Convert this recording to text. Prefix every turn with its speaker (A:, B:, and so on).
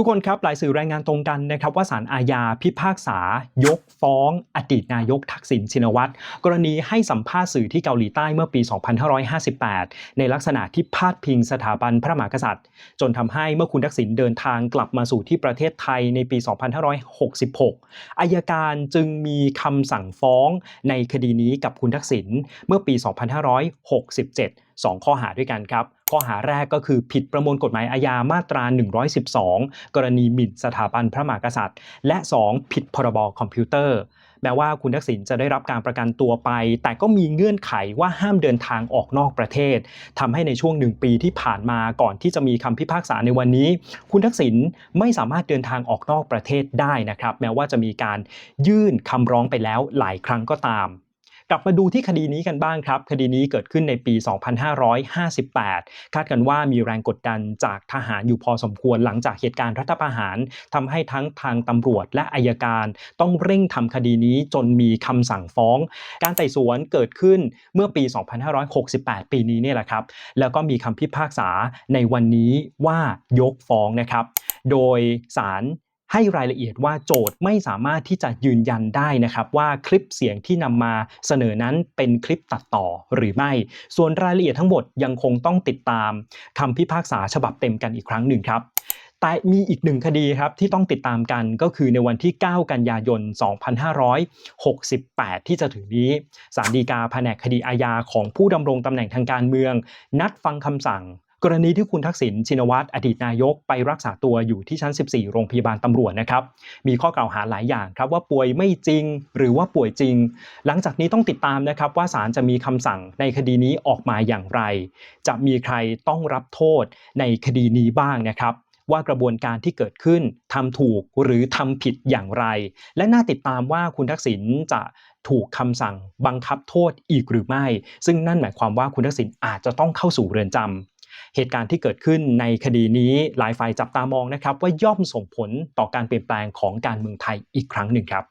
A: ทุกคนครับหลายสื่อรายงานตรงกันนะครับว่าศาลอาญาพิพากษายกฟ้อง อดีตนายกทักษิณชินวัตรกรณีให้สัมภาษณ์สื่อที่เกาหลีใต้เมื่อปี 2558 ในลักษณะที่พาดพิงสถาบันพระมหากษัตริย์ จนทำให้เมื่อคุณทักษิณเดินทางกลับมาสู่ที่ประเทศไทยในปี 2566 อายการจึงมีคำสั่งฟ้องในคดีนี้กับคุณทักษิณเมื่อปี 2567 2 ข้อหาด้วยกันครับ ข้อหาแรกก็คือผิดประมวลกฎหมายอาญามาตรา 112 กรณีหมิ่นสถาบันพระมหากษัตริย์ และ 2 ผิดพรบคอมพิวเตอร์แม้ว่าคุณทักษิณจะได้รับการประกันตัวไป แต่ก็มีเงื่อนไขว่าห้ามเดินทางออกนอกประเทศทำให้ในช่วงหนึ่งปีที่ผ่านมาก่อนที่จะมีคำพิพากษาในวันนี้ คุณทักษิณไม่สามารถเดินทางออกนอกประเทศได้นะครับ แม้ว่าจะมีการยื่นคำร้องไปแล้วหลายครั้งก็ตาม กลับมาดูที่คดีนี้กันบ้างครับ คดีนี้เกิดขึ้นในปี 2558 คาดกันว่ามีแรงกดดันจากทหารอยู่พอสมควรหลังจากเหตุการณ์รัฐประหารทำให้ทั้งทางตำรวจและอายการ ต้องเร่งทำคดีนี้จนมีคำสั่งฟ้อง การไต่สวนเกิดขึ้นเมื่อปี 2568 ปีนี้เนี่ยแหละครับ แล้วก็มีคำพิพากษาในวันนี้ว่ายกฟ้องนะครับ โดยศาล ให้รายละเอียดว่าโจทย์ไม่สามารถที่จะยืนยันได้นะครับ ว่าคลิปเสียงที่นำมาเสนอนั้นเป็นคลิปตัดต่อหรือไม่ ส่วนรายละเอียดทั้งหมดยังคงต้องติดตามคำพิพากษาฉบับเต็มกันอีกครั้งหนึ่งครับแต่มีอีกหนึ่งคดีครับที่ต้องติดตามกันก็คือในวันที่ 9 กันยายน 2568 ที่จะถึงนี้ศาลฎีกาแผนกคดีอาญาของผู้ดำรงตำแหน่งทางการเมือง นัดฟังคำสั่ง กรณีที่คุณทักษิณชินวัตรอดีตนายกไปรักษาตัวอยู่ที่ชั้น 14 โรงพยาบาลตำรวจนะครับ มีข้อกล่าวหาหลายอย่างครับว่าป่วยไม่จริงหรือว่าป่วยจริง หลังจากนี้ต้องติดตามนะครับว่าศาลจะมีคำสั่งในคดีนี้ออกมาอย่างไร จะมีใครต้องรับโทษในคดีนี้บ้างนะครับว่ากระบวนการที่เกิดขึ้นทำถูกหรือทำผิดอย่างไร และน่าติดตามว่าคุณทักษิณจะถูกคำสั่งบังคับโทษอีกหรือไม่ ซึ่งนั่นหมายความว่าคุณทักษิณอาจจะต้องเข้าสู่เรือนจำ เหตุการณ์ที่เกิดขึ้นในคดีนี้หลายฝ่ายจับตามองนะครับว่าย่อมส่งผลต่อการเปลี่ยนแปลงของการเมืองไทยอีกครั้งหนึ่งครับ